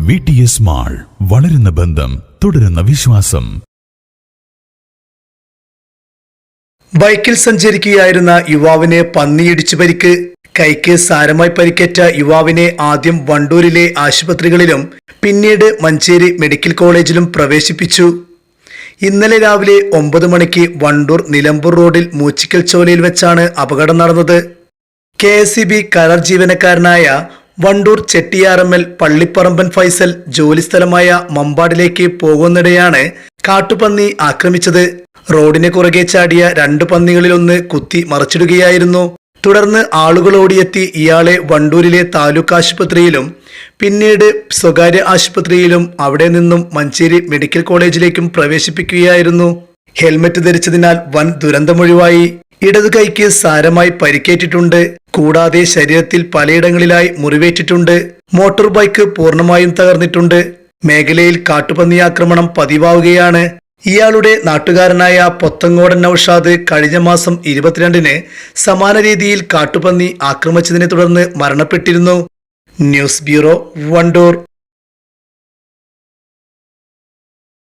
V T S mall വളരുന്ന ബന്ധം തുടരുന്ന വിശ്വാസം. ബൈക്കിൽ സഞ്ചരിക്കുകയായിരുന്ന യുവാവിനെ പന്നിയിടിച്ചു പരിക്ക്. കൈക്ക് സാരമായി പരിക്കേറ്റ യുവാവിനെ ആദ്യം വണ്ടൂരിലെ ആശുപത്രികളിലും പിന്നീട് മഞ്ചേരി മെഡിക്കൽ കോളേജിലും പ്രവേശിപ്പിച്ചു. ഇന്നലെ രാവിലെ ഒമ്പത് മണിക്ക് വണ്ടൂർ നിലമ്പൂർ റോഡിൽ മൂച്ചിക്കൽ ചോലയിൽ വെച്ചാണ് അപകടം നടന്നത്. കെ എസ് സി ബി കരാർ ജീവനക്കാരനായ വണ്ടൂർ ചെട്ടിയാറമ്മൽ പള്ളിപ്പറമ്പൻ ഫൈസൽ ജോലിസ്ഥലമായ മമ്പാടിലേക്ക് പോകുന്നിടെയാണ് കാട്ടുപന്നി ആക്രമിച്ചത്. റോഡിന് കുറുകെ ചാടിയ രണ്ട് പന്നികളിലൊന്ന് കുത്തി മറിച്ചിടുകയായിരുന്നു. തുടർന്ന് ആളുകൾ ഓടിയെത്തി ഇയാളെ വണ്ടൂരിലെ താലൂക്ക് ആശുപത്രിയിലും പിന്നീട് സ്വകാര്യ ആശുപത്രിയിലും അവിടെ നിന്നും മഞ്ചേരി മെഡിക്കൽ കോളേജിലേക്കും പ്രവേശിപ്പിക്കുകയായിരുന്നു. ഹെൽമെറ്റ് ധരിച്ചതിനാൽ വൻ ദുരന്തമൊഴിവായി ഇടതു കൈക്ക് സാരമായി പരിക്കേറ്റിട്ടുണ്ട്. കൂടാതെ ശരീരത്തിൽ പലയിടങ്ങളിലായി മുറിവേറ്റിട്ടുണ്ട്. മോട്ടോർ ബൈക്ക് പൂർണമായും തകർന്നിട്ടുണ്ട്. മേഖലയിൽ കാട്ടുപന്നി ആക്രമണം പതിവാവുകയാണ്. ഇയാളുടെ നാട്ടുകാരനായ പൊത്തങ്ങോടൻ നൌഷാദ് കഴിഞ്ഞ മാസം ഇരുപത്തിരണ്ടിന് സമാന രീതിയിൽ കാട്ടുപന്നി ആക്രമിച്ചതിനെ തുടർന്ന് മരണപ്പെട്ടിരുന്നു. News bureau Wandoor.